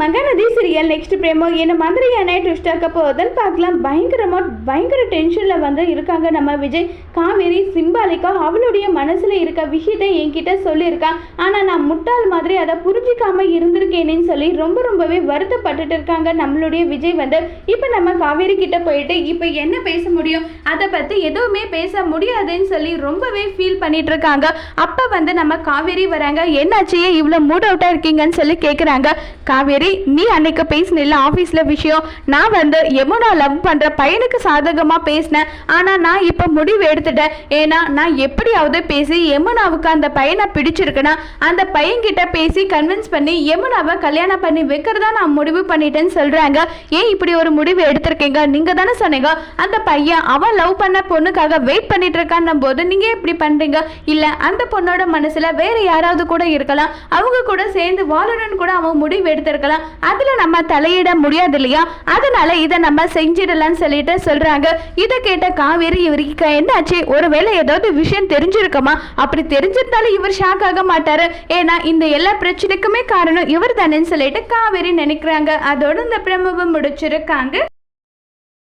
Mahanadi serial next பிரேமோ என்ன மாதிரியான twist ஆக்க போகுதுன்னு பார்க்கலாம். பயங்கரமா பயங்கர டென்ஷனில் வந்து இருக்காங்க நம்ம விஜய். காவேரி சிம்பாலிக்கா அவளுடைய மனசில் இருக்க விஷயத்தை என்கிட்ட சொல்லியிருக்கான் ஆனால் நான் முட்டாள் மாதிரி அதை புரிஞ்சிக்காம இருந்திருக்கேனேன்னு சொல்லி ரொம்ப ரொம்பவே வருத்தப்பட்டுட்டு இருக்காங்க நம்மளுடைய விஜய் வந்து. இப்போ நம்ம காவேரி கிட்ட போயிட்டு இப்போ என்ன பேச முடியும்? அதை பற்றி எதுவுமே பேச முடியாதுன்னு சொல்லி ரொம்பவே ஃபீல் பண்ணிட்டு இருக்காங்க. அப்போ வந்து நம்ம காவேரி வராங்க. என்னாச்சு? இவ்வளோ மூட் அவுட்டாக இருக்கீங்கன்னு சொல்லி கேட்குறாங்க காவேரி நீ அன்னைக்கு பேசினில்ல ஆஃபீஸில் விஷயம் நான் வந்து யமுனா லவ் பண்ணுற பையனுக்கு சாதகமாக பேசினேன் ஆனால் நான் இப்போ முடிவு எடுத்துட்டேன். ஏன்னா நான் எப்படியாவது பேசி யமுனாவுக்கு அந்த பையனை பிடிச்சிருக்குன்னா அந்த பையன்கிட்ட பேசி கன்வின்ஸ் பண்ணி யமுனாவை கல்யாணம் பண்ணி வைக்கிறதா நான் முடிவு பண்ணிட்டேன்னு சொல்கிறாங்க ஏன் இப்படி ஒரு முடிவு எடுத்திருக்கீங்க? நீங்கள் தானே சொன்னீங்க அந்த பையன் அவன் லவ் பண்ண பொண்ணுக்காக வெயிட் பண்ணிட்டு இருக்கான்னும் போது நீங்கள் எப்படி பண்ணுறீங்க இல்லை அந்த பொண்ணோட மனசில் வேற யாராவது கூட இருக்கலாம். அவங்க கூட சேர்ந்து வாழணும்னு கூட அவன் முடிவு எடுத்திருக்கலாம். அதில் நம்ம தலையிட முடியாது இல்லையா அதனால இதை நம்ம செஞ்சிடலாம்னு சொல்லிட்டு சொல்கிறாங்க இதை கேட்ட காவேரி இவருக்கு என்னாச்சு? ஒருவேளை ஏதாவது விஷயம் தெரிஞ்சிருக்குமா? அப்படி தெரிஞ்சிருந்தாலும் இவர் ஷாக் ஆக மாட்டாரு. ஏன்னா இந்த எல்லா பிரச்சனைக்குமே காரணம் இவர் தானேன்னு சொல்லிட்டு காவேரி நினைக்கிறாங்க. அதோட இந்த பிரமுகம் முடிச்சிருக்காங்க.